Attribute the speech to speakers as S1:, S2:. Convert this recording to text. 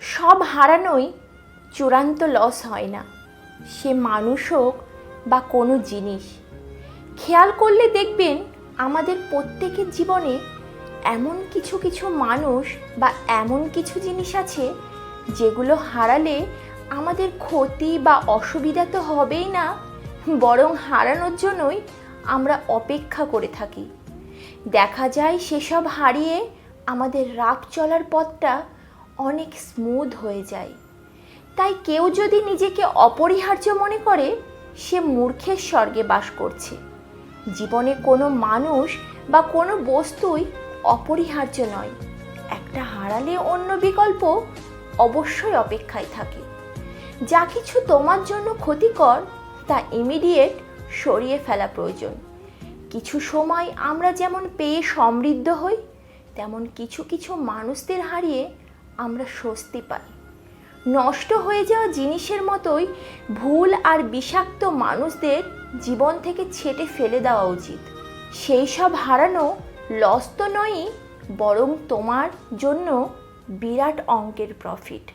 S1: সব হারানোই চূড়ান্ত লস হয় না। সে মানুষ হোক বা কোনো জিনিস। খেয়াল করলে দেখবেন আমাদের প্রত্যেকের জীবনে এমন কিছু কিছু মানুষ বা এমন কিছু জিনিস আছে যেগুলো হারালে আমাদের ক্ষতি বা অসুবিধা তো হবেই না, বরং হারানোর জন্যই আমরা অপেক্ষা করে থাকি। দেখা যায় সেসব হারিয়ে আমাদের রাগ চলার পথটা অনেক স্মুথ হয়ে যায়। তাই কেউ যদি নিজেকে অপরিহার্য মনে করে, সে মূর্খের স্বর্গে বাস করছে। জীবনে কোনো মানুষ বা কোনো বস্তুই অপরিহার্য নয়। একটা হারালে অন্য বিকল্প অবশ্যই অপেক্ষায় থাকে। যা কিছু তোমার জন্য ক্ষতিকর, তা ইমিডিয়েট সরিয়ে ফেলা প্রয়োজন। কিছু সময় আমরা যেমন পেয়ে সমৃদ্ধ হই, তেমন কিছু কিছু মানুষদের হারিয়ে আমরা স্বস্তি পাই। নষ্ট হয়ে যাওয়া জিনিসের মতোই ভুল আর বিষাক্ত মানুষদের জীবন থেকে ছেটে ফেলে দেওয়া উচিত। সেই সব হারানো লস তো নয়ই, বরং তোমার জন্য বিরাট অঙ্কের প্রফিট